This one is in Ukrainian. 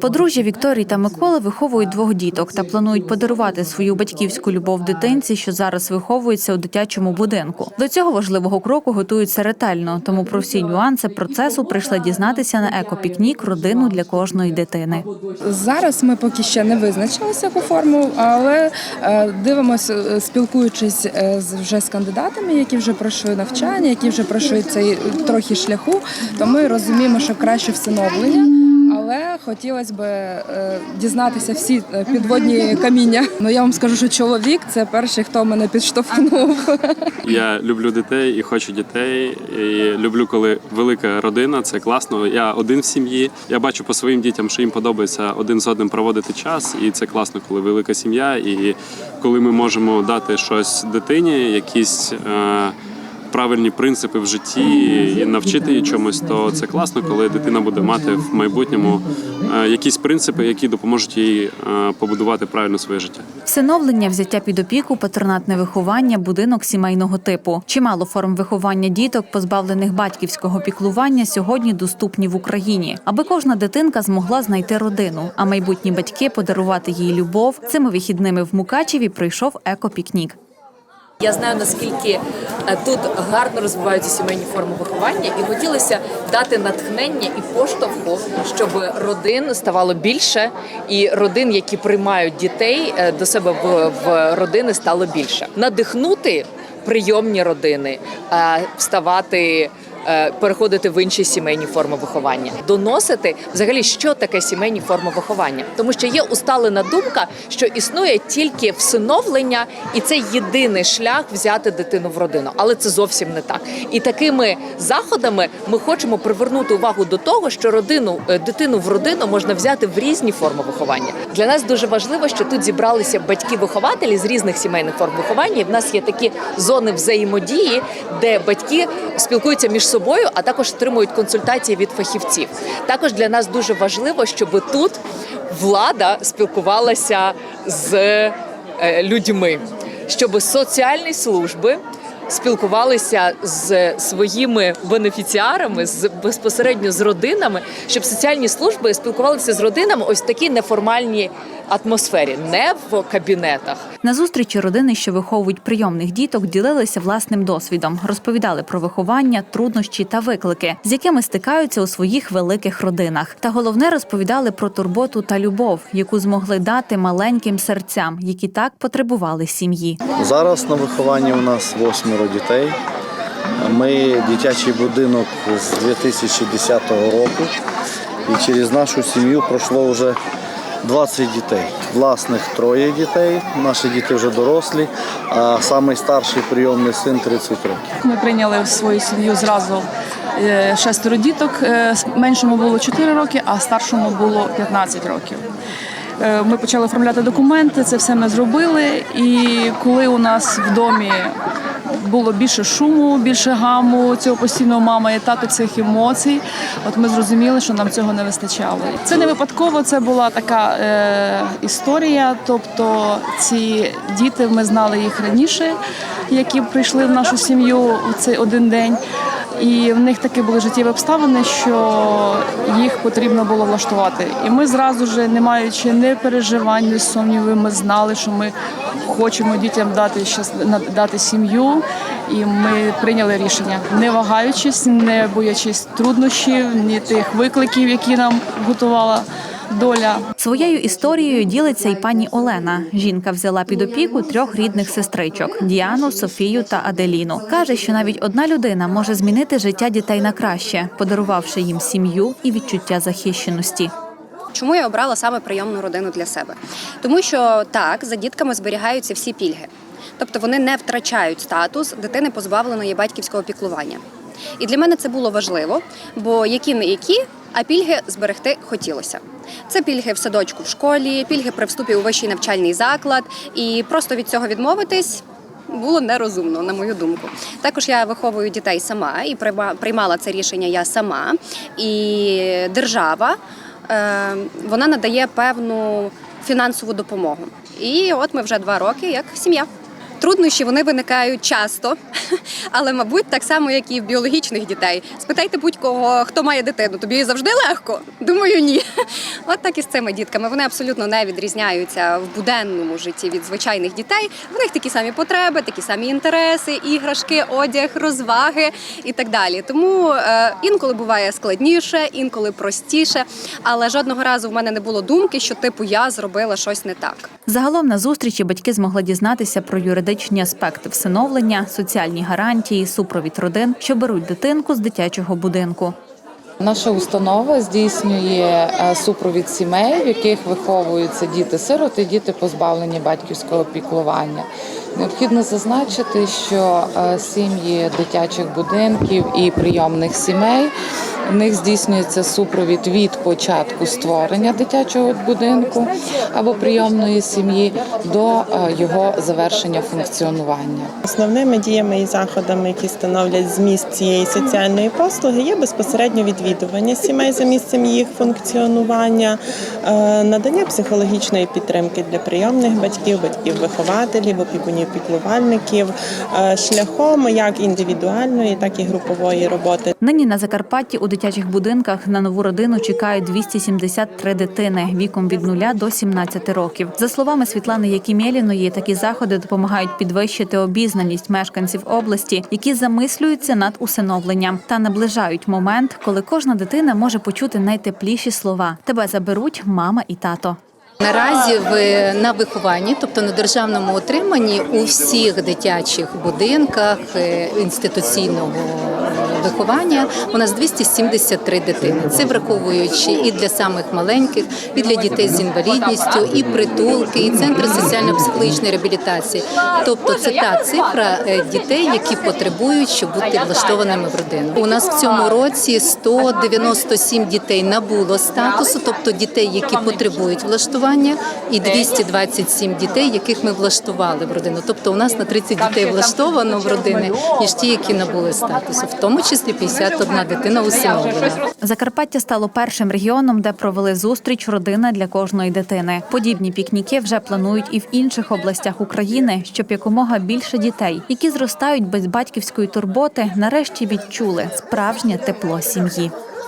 Подружжя Вікторії та Миколи виховують двох діток та планують подарувати свою батьківську любов дитинці, що зараз виховується у дитячому будинку. До цього важливого кроку готуються ретельно, тому про всі нюанси процесу прийшли дізнатися на екопікнік родину для кожної дитини. Зараз ми поки ще не визначилися яку форму, але е, дивимося, е, спілкуючись е, вже з кандидатами, які вже пройшли навчання, які вже пройшли цей трохи шляху, то ми розуміємо, що краще всиновлення. Але хотілося б е, дізнатися всі е, підводні каміння. Ну я вам скажу, що чоловік це перший, хто мене підштовхнув. Я люблю дітей і хочу дітей. І люблю, коли велика родина. Це класно. Я один в сім'ї. Я бачу по своїм дітям, що їм подобається один з одним проводити час, і це класно, коли велика сім'я, і коли ми можемо дати щось дитині, якісь. Е- Правильні принципи в житті і навчити її чомусь, то це класно, коли дитина буде мати в майбутньому е, якісь принципи, які допоможуть їй е, побудувати правильно своє життя. Всиновлення, взяття під опіку, патронатне виховання, будинок сімейного типу. Чимало форм виховання діток, позбавлених батьківського піклування, сьогодні доступні в Україні, аби кожна дитинка змогла знайти родину, а майбутні батьки подарувати їй любов. Цими вихідними в Мукачеві прийшов екопікнік. Я знаю наскільки е, тут гарно розвиваються сімейні форми виховання, і хотілося дати натхнення і поштовху, щоб родин ставало більше, і родин, які приймають дітей е, до себе в, в родини, стало більше. Надихнути прийомні родини, е, вставати. Е, Переходити в інші сімейні форми виховання, доносити взагалі, що таке сімейні форми виховання, тому що є усталена думка, що існує тільки всиновлення, і це єдиний шлях взяти дитину в родину, але це зовсім не так. І такими заходами ми хочемо привернути увагу до того, що родину е, дитину в родину можна взяти в різні форми виховання. Для нас дуже важливо, що тут зібралися батьки-вихователі з різних сімейних форм виховання. І в нас є такі зони взаємодії, де батьки спілкуються між собою, а також отримують консультації від фахівців. Також для нас дуже важливо, щоб тут влада спілкувалася з е, людьми, щоб соціальні служби. Спілкувалися з своїми бенефіціарами, з безпосередньо з родинами, щоб соціальні служби спілкувалися з родинами ось в такій неформальній атмосфері, не в кабінетах, На зустрічі родини, що виховують прийомних діток, ділилися власним досвідом, розповідали про виховання, труднощі та виклики, з якими стикаються у своїх великих родинах. Та головне розповідали про турботу та любов, яку змогли дати маленьким серцям, які так потребували сім'ї. Зараз на вихованні у нас восьмеро дітей. Ми дитячий будинок з 2010 року. І через нашу сім'ю пройшло вже 20 дітей. Власних троє дітей. Наші діти вже дорослі, а найстарший прийомний син 30 років. Ми прийняли в свою сім'ю зразу е, шестеро діток. Е, Меншому було 4 роки, а старшому було 15 років. Е, Ми почали оформляти документи, це все ми зробили. І коли у нас в домі було більше шуму, більше гаму, цього постійного мама і тато цих емоцій, от ми зрозуміли, що нам цього не вистачало. Це не випадково, це була така е, історія. Тобто ці діти ми знали їх раніше, які прийшли в нашу сім'ю у цей один день. І в них такі були життєві обставини, що їх потрібно було влаштувати. І ми зразу ж, не маючи ні переживань, ні сумнівів, ми знали, що ми хочемо дітям дати дати сім'ю. І ми прийняли рішення, не вагаючись, не боячись труднощів, ні тих викликів, які нам готувала доля. Своєю історією ділиться й пані Олена. Жінка взяла під опіку трьох рідних сестричок Діану, Софію та Аделіну. каже, що навіть одна людина може змінити життя дітей на краще, подарувавши їм сім'ю і відчуття захищеності. Чому я обрала саме прийомну родину для себе? Тому що так, за дітками зберігаються всі пільги. Тобто вони не втрачають статус дитини, позбавленої батьківського піклування. І для мене це було важливо, бо які не які, а пільги зберегти хотілося. Це пільги в садочку в школі, пільги при вступі у вищий навчальний заклад, і просто від цього відмовитись. Було нерозумно, на мою думку. Також я виховую дітей сама і прийма- приймала це рішення я сама. І держава е, вона надає певну фінансову допомогу. І от ми вже два роки як сім'я. Труднощі вони виникають часто, але, мабуть, так само, як і в біологічних дітей. Спитайте будь-кого, хто має дитину, тобі завжди легко? Думаю, ні. От так і з цими дітками. Вони абсолютно не відрізняються в буденному житті від звичайних дітей. В них такі самі потреби, такі самі інтереси, іграшки, одяг, розваги і так далі. Тому е, інколи буває складніше, інколи простіше. Але жодного разу в мене не було думки, що типу я зробила щось не так. Загалом на зустрічі батьки змогли дізнатися про юридичні аспекти всиновлення, соціальні гарантії, супровід родин, що беруть дитинку з дитячого будинку. Наша установа здійснює е, супровід сімей, в яких виховуються діти-сироти, діти позбавлені батьківського піклування. Необхідно зазначити, що е, сім'ї дитячих будинків і прийомних сімей в них здійснюється супровід від початку створення дитячого будинку або прийомної сім'ї до е, його завершення функціонування. Основними діями і заходами, які становлять зміст цієї соціальної послуги, є безпосередньо відвідування сімей за місцем їх функціонування, е, надання психологічної підтримки для прийомних батьків, батьків-вихователів, опікунів піклувальників е, шляхом як індивідуальної, так і групової роботи. Нині на Закарпатті у дитячих будинках на нову родину чекають 273 дитини віком від 0 до 17 років. За словами Світлани Якімєліної, такі заходи допомагають підвищити обізнаність мешканців області, які замислюються над усиновленням та наближають момент, коли кожна дитина може почути найтепліші слова: тебе заберуть мама і тато. Наразі в на вихованні, тобто на державному утриманні, у всіх дитячих будинках е, інституційного виховання у нас 273 дитини. Це враховуючи і для самих маленьких, і для дітей з інвалідністю, і притулки, і центри соціально-психологічної реабілітації. Тобто, це та цифра е, дітей, які потребують, щоб бути влаштованими в родину. У нас в цьому році 197 дітей набуло статусу, тобто дітей, які потребують влаштування, і 227 дітей, яких ми влаштували в родину. Тобто, у нас на 30 дітей влаштовано в родини, ніж ті, які набули статусу, в тому числі 51 дитина усиновлена. Закарпаття стало першим регіоном, де провели зустріч родина для кожної дитини. Подібні пікніки вже планують і в інших областях України, щоб якомога більше дітей, які зростають без батьківської турботи, нарешті відчули справжнє тепло сім'ї.